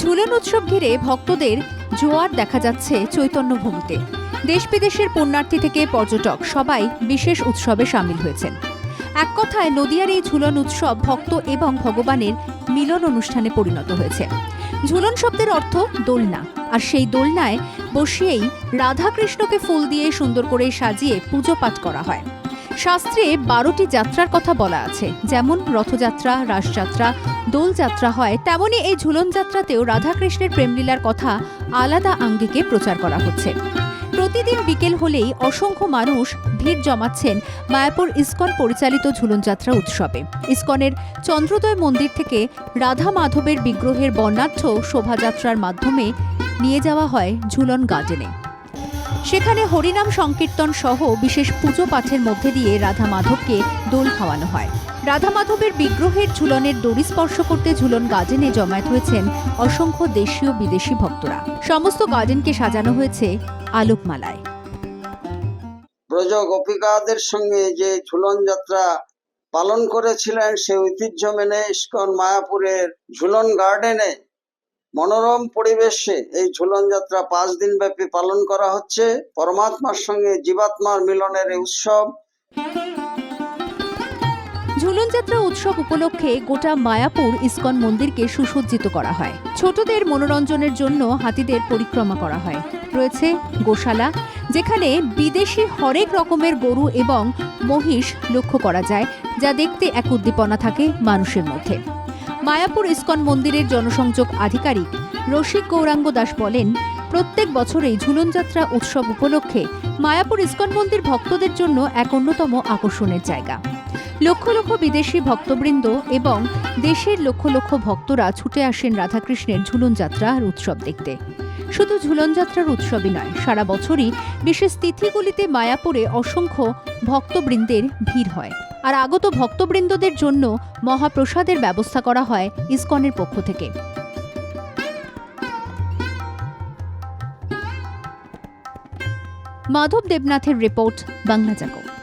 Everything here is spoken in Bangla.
ঝুলন উৎসব ঘিরে ভক্তদের জোয়ার দেখা যাচ্ছে চৈতন্য ভূমিতে দেশ বিদেশের পুণ্যার্থী থেকে পর্যটক সবাই বিশেষ উৎসবে সামিল হয়েছেন। এক কথায়, নদিয়ার এই ঝুলন উৎসব ভক্ত এবং ভগবানের মিলন অনুষ্ঠানে পরিণত হয়েছে। ঝুলন শব্দের অর্থ দোলনা, আর সেই দোলনায় বসিয়েই রাধাকৃষ্ণকে ফুল দিয়ে সুন্দর করে সাজিয়ে পুজো পাঠ করা হয়। শাস্ত্রে বারোটি যাত্রার কথা বলা আছে। যেমন রথযাত্রা, রাসযাত্রা, দোলযাত্রা হয়, তেমনি এই ঝুলন যাত্রাতেও রাধাকৃষ্ণের প্রেমলীলার কথা আলাদা আঙ্গিকে প্রচার করা হচ্ছে। প্রতিদিন বিকেল হলেই অসংখ্য মানুষ ভিড় জমাচ্ছেন মায়াপুর ইস্কন পরিচালিত ঝুলনযাত্রা উৎসবে। ইস্কনের চন্দ্রোদয় মন্দির থেকে রাধা মাধবের বিগ্রহের বর্ণাঢ্য শোভাযাত্রার মাধ্যমে নিয়ে যাওয়া হয় ঝুলন গার্ডেনে। সেখানে হরিনাম সংকীর্তন সহ বিশেষ পুজো পাঠের মধ্যে দিয়ে রাধা মাধবকে দোল খাওয়ানো হয়। রাধা মাধবের বিগ্রহের ঝুলনের দড়ি স্পর্শ করতে ঝুলন গার্ডেনে জমায়েত হয়েছেন অসংখ্য দেশীয় বিদেশি ভক্তরা। সমস্ত গার্ডেনকে সাজানো হয়েছে আলোকমালায়। ব্রজ গোপিকাদের সঙ্গে যে ঝুলন যাত্রা পালন করেছিলেন, সে ঐতিহ্য মেনে ইস্কন মায়াপুরের ঝুলন গার্ডেনে মনোরম পরিবেশে এই ঝুলন যাত্রা পাঁচ দিন ব্যাপী পালন করা হচ্ছে। পরমাত্মার সঙ্গে জীবাত্মার মিলনের এই উৎসব। ঝুলন যাত্রা উৎসব উপলক্ষে গোটা মায়াপুর ইস্কন মন্দিরকে সুসজ্জিত করা হয়। ছোটদের মনোরঞ্জনের জন্য হাতিদের পরিক্রমা করা হয়। রয়েছে গোশালা, যেখানে বিদেশি হরেক রকমের গরু এবং মহিষ লক্ষ্য করা যায়, যা দেখতে এক উদ্দীপনা থাকে মানুষের মধ্যে। মায়াপুর ইস্কন মন্দিরের জনসংযোগ আধিকারিক রসিক গৌরাঙ্গ দাস বলেন, প্রত্যেক বছরেই ঝুলনযাত্রা উৎসব উপলক্ষে মায়াপুর ইসকন মন্দির ভক্তদের জন্য এক অন্যতম আকর্ষণের জায়গা। লক্ষ লক্ষ বিদেশি ভক্তবৃন্দ এবং দেশের লক্ষ লক্ষ ভক্তরা ছুটে আসেন রাধাকৃষ্ণের ঝুলন যাত্রার উৎসব দেখতে। শুধু ঝুলন যাত্রার উৎসবই নয়, সারা বছরই বিশেষ তিথিগুলিতে মায়াপুরে অসংখ্য ভক্তবৃন্দের ভিড় হয়। আর আগত ভক্তবৃন্দদের জন্য মহাপ্রসাদের ব্যবস্থা করা হয় ইসকনের পক্ষ থেকে। মাধব দেবনাথের রিপোর্ট, বাংলা জাগো।